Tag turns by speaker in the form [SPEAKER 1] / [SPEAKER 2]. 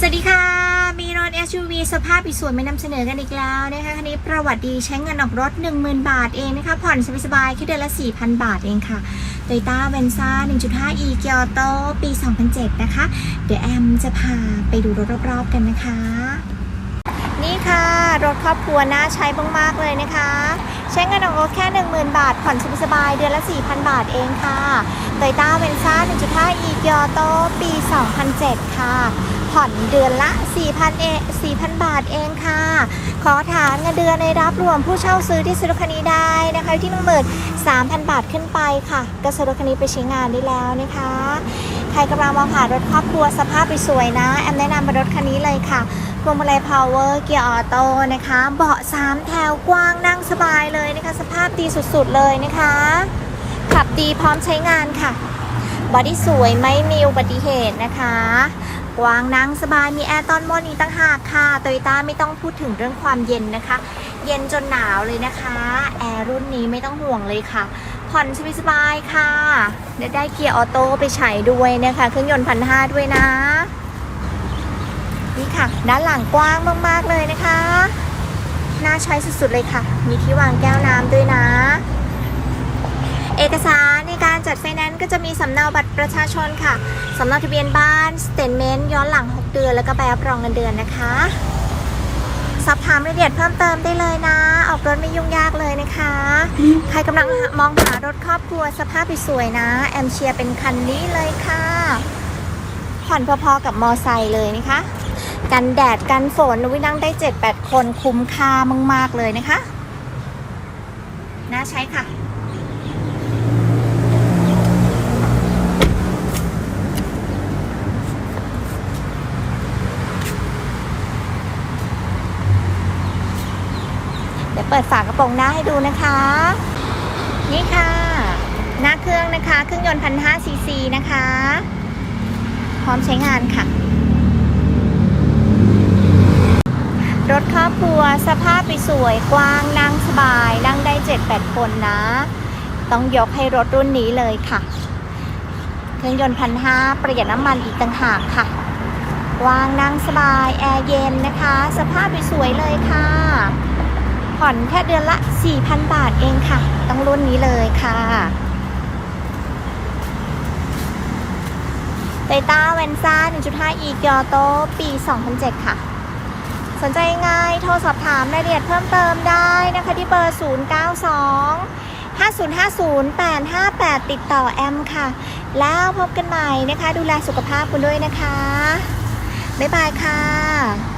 [SPEAKER 1] สวัสดีค่ะ มีรถ SUV สภาพอีกส่วนไม่นำเสนอกันอีกแล้วนะคะ คันนี้ประวัติดีใช้เงินออกรถ 10,000 บาทเองนะคะ ผ่อนสบายๆแค่เดือนละ 4,000 บาทเองค่ะ Toyota v e n z a 1.5 e g i o t o ปี 2007 นะคะ เดี๋ยวแอมจะพาไปดูรถรอบๆกันนะคะ นี่ค่ะ รถครอบครัวน่าใช้มากๆเลยนะคะ ใช้เงินออกรถแค่ 10,000 บาท ผ่อนสบายๆเดือนละ 4,000 บาทเองค่ะ Toyota v e n z a 1.5 e g i o t o ปี 2007 ค่ะ ผ่อนเดือนละ 4,000เอ4,000 บาทเองค่ะ ขอฐานเงินเดือนในรับรวมผู้เช่าซื้อที่ซื้อรถคันนี้ได้นะคะอยู่ที่1 3 0 0 0บาทขึ้นไปค่ะก็สรถคันนี้ไปใช้งานได้แล้วนะคะ ใครกำลังมองหารถครอบครัวสภาพสวยนะ แอมแนะนำเป็นรถคันนี้เลยค่ะพวงมาลัยพาวเวอร์เกียร์ออโต้นะคะ เบาะ 3 แถวกว้างนั่งสบายเลยนะคะ สภาพดีสุดๆเลยนะคะ ขับดีพร้อมใช้งานค่ะบอดี้สวยไม่มีอุบัติเหตุนะคะ กว้างนั่งสบายมีแอร์ตอนบนอีกต่างหากค่ะโตโยต้าไม่ต้องพูดถึงเรื่องความเย็นนะคะ เย็นจนหนาวเลยนะคะ แอร์รุ่นนี้ไม่ต้องห่วงเลยค่ะ ผ่อนสบายๆค่ะได้ได้เกียร์ออโต้ไปใช้ด้วยนะคะ เครื่องยนต์พันห้าด้วยนะ นี่ค่ะ ด้านหลังกว้างมากๆเลยนะคะ น่าใช้สุดๆเลยค่ะ มีที่วางแก้วน้ำด้วยนะ เอกสาร การจัดไฟแนนซ์ก็จะมีสำเนาบัตรประชาชนค่ะ สำเนาทะเบียนบ้านสเตทเมนต์ย้อนหลัง 6 เดือน แล้วก็ใบรับรองเงินเดือนนะคะ สอบถามรายละเอียดเพิ่มเติมได้เลยนะ ออกรถไม่ยุ่งยากเลยนะคะ ใครกำลังมองหารถครอบครัวสภาพสวยๆนะ แอมเชียเป็นคันนี้เลยค่ะ ผ่อนพอๆกับมอไซค์เลยนะคะ กันแดดกันฝนวินั่งได้ 7-8 คนคุ้มค่ามาก ๆเลยนะคะน่าใช้ค่ะ เปิดฝากระโปรงหน้าให้ดูนะคะ นี่ค่ะ หน้าเครื่องนะคะ เครื่องยนต์พันห้าซีซีนะคะ พร้อมใช้งานค่ะ รถครอบครัวสภาพไปสวยกว้างนั่งสบาย นั่งได้7-8คนนะ ต้องยกให้รถรุ่นนี้เลยค่ะ เครื่องยนต์พันห้าประหยัดน้ำมันอีกต่างหากค่ะวางนั่งสบาย แอร์เย็นนะคะ สภาพสวยๆเลยค่ะ ผ่อนแค่เดือนละ 4,000 บาทเองค่ะ ต้องรุ่นนี้เลยค่ะเตต้าเวนซ่า 1.5 e กิโ t o ปี 2007 ค่ะ สนใจง่ายโทรสอบถามรายละเอียดเพิ่มเติมได้นะคะที่เบอร์ 092 5050 858ติดต่อแอมค่ะ แล้วพบกันใหม่นะคะ ดูแลสุขภาพคุณด้วยนะคะ บ๊ายบายค่ะ